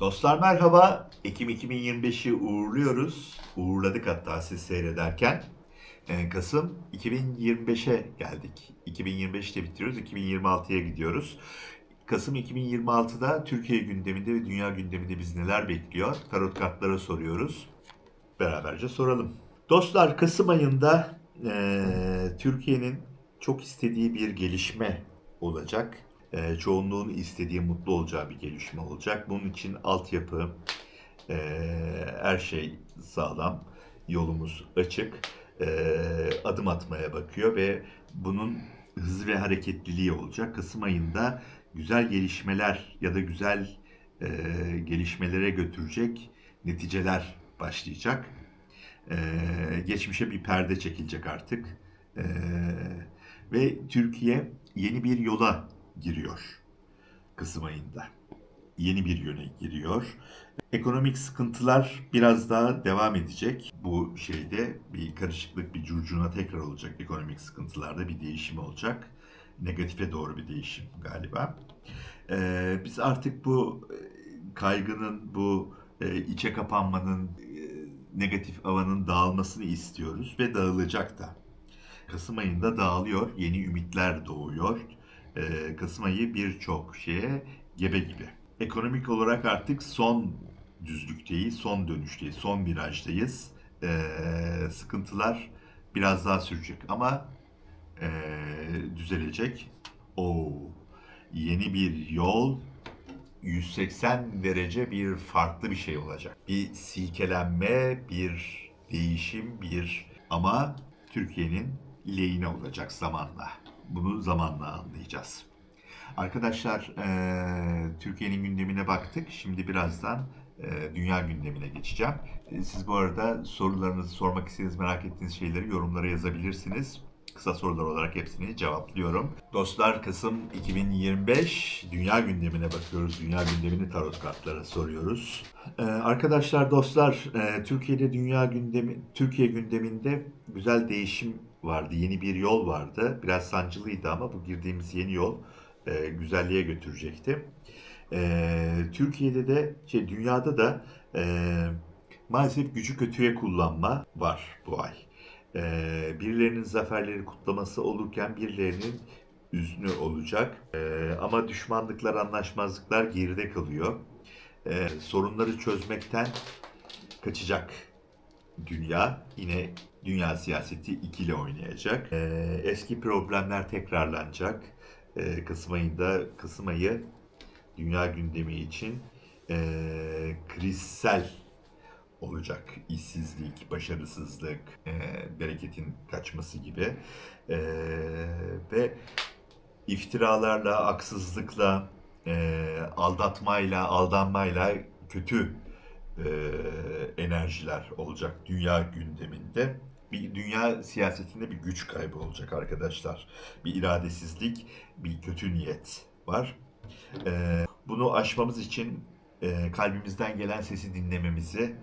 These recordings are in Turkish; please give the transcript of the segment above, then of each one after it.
Dostlar merhaba. Ekim 2025'i uğurluyoruz. Uğurladık hatta siz seyrederken. Ee, Kasım 2025'e geldik. 2025'te bitiriyoruz. 2026'ya gidiyoruz. Kasım 2026'da Türkiye gündeminde ve dünya gündeminde biz neler bekliyor? Tarot kartlara soruyoruz. Beraberce soralım. Dostlar Kasım ayında eee, Türkiye'nin çok istediği bir gelişme olacak. Eee çoğunluğun istediği, mutlu olacağı bir gelişme olacak. Bunun için altyapı, eee, her şey sağlam, yolumuz açık. Eee, adım atmaya bakıyor ve bunun hızlı ve hareketliliği olacak. Kasım ayında güzel gelişmeler ya da güzel eee, gelişmelere götürecek neticeler başlayacak. Ee, geçmişe bir perde çekilecek artık. Ee, ve Türkiye yeni bir yola giriyor Kasım ayında. Yeni bir yöne giriyor. Ekonomik sıkıntılar biraz daha devam edecek. Bu şeyde bir karışıklık, bir curcuna tekrar olacak. Ekonomik sıkıntılarda bir değişim olacak. Negatife doğru bir değişim galiba. Ee, biz artık bu e, kaygının, bu e, içe kapanmanın, e, negatif havanın dağılmasını istiyoruz ve dağılacak da. Kasım ayında dağılıyor, yeni ümitler doğuyor. Ee, Kasım ayı birçok şeye gebe gibi. Ekonomik olarak artık son düzlükteyiz, son dönüşteyiz, son virajdayız. Ee, sıkıntılar biraz daha sürecek ama ee, düzelecek. Oo, yeni bir yol, 180 derece bir farklı bir şey olacak. Bir silkelenme, bir değişim, bir ama Türkiye'nin lehine olacak zamanla. Bunu zamanla anlayacağız. Arkadaşlar eee, Türkiye'nin gündemine baktık. Şimdi birazdan eee, dünya gündemine geçeceğim. E, Siz bu arada sorularınızı sormak istediğiniz, merak ettiğiniz şeyleri yorumlara yazabilirsiniz. Kısa sorular olarak hepsini cevaplıyorum. Dostlar Kasım 2025 dünya gündemine bakıyoruz. Dünya gündemini tarot kartlara soruyoruz. Ee, arkadaşlar dostlar e, Türkiye'de dünya gündemi Türkiye gündeminde güzel değişim vardı. Yeni bir yol vardı. Biraz sancılıydı ama bu girdiğimiz yeni yol e, güzelliğe götürecekti. E, Türkiye'de de şey dünyada da e, maalesef gücü kötüye kullanma var bu ay. Ee, birilerinin zaferleri kutlaması olurken birilerinin üzünü olacak. Ee, ama düşmanlıklar, anlaşmazlıklar geride kalıyor. Ee, sorunları çözmekten kaçacak dünya. Yine dünya siyaseti ikili oynayacak. Ee, eski problemler tekrarlanacak. Ee, Kasım ayında, Kasım ayı dünya gündemi için ee, krizsel olacak. İşsizlik, başarısızlık, e, bereketin kaçması gibi. E, ve iftiralarla, haksızlıkla, e, aldatmayla, aldanmayla kötü e, enerjiler olacak dünya gündeminde. Bir dünya siyasetinde bir güç kaybı olacak arkadaşlar. Bir iradesizlik, bir kötü niyet var. E, bunu aşmamız için e, kalbimizden gelen sesi dinlememizi,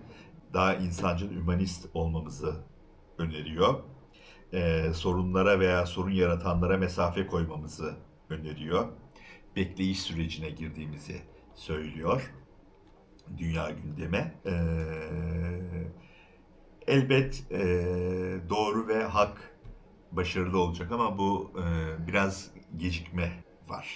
daha insancıl, hümanist olmamızı öneriyor. Ee, sorunlara veya sorun yaratanlara mesafe koymamızı öneriyor. Bekleyiş sürecine girdiğimizi söylüyor. Dünya gündeme. Ee, elbet e, doğru ve hak başarılı olacak ama bu e, biraz gecikme var.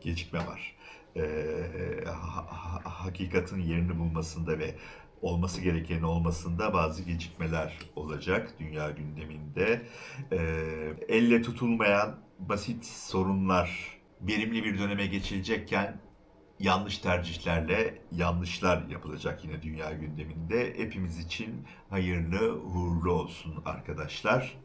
Gecikme var. Ee, ha- ha- hakikatin yerini bulmasında ve olması gereken olmasında bazı gecikmeler olacak dünya gündeminde. Ee, elle tutulmayan basit sorunlar verimli bir döneme geçilecekken yanlış tercihlerle yanlışlar yapılacak yine dünya gündeminde. Hepimiz için hayırlı, uğurlu olsun arkadaşlar.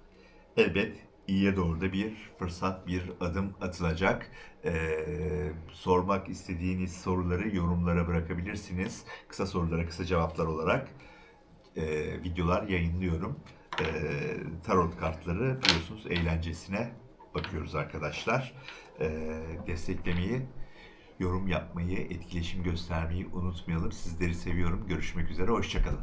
Elbet iyiye doğru da bir fırsat, bir adım atılacak. Ee, sormak istediğiniz soruları yorumlara bırakabilirsiniz. Kısa sorulara kısa cevaplar olarak e, videolar yayınlıyorum. E, tarot kartları biliyorsunuz eğlencesine bakıyoruz arkadaşlar. E, desteklemeyi, yorum yapmayı, etkileşim göstermeyi unutmayalım. Sizleri seviyorum. Görüşmek üzere. Hoşçakalın.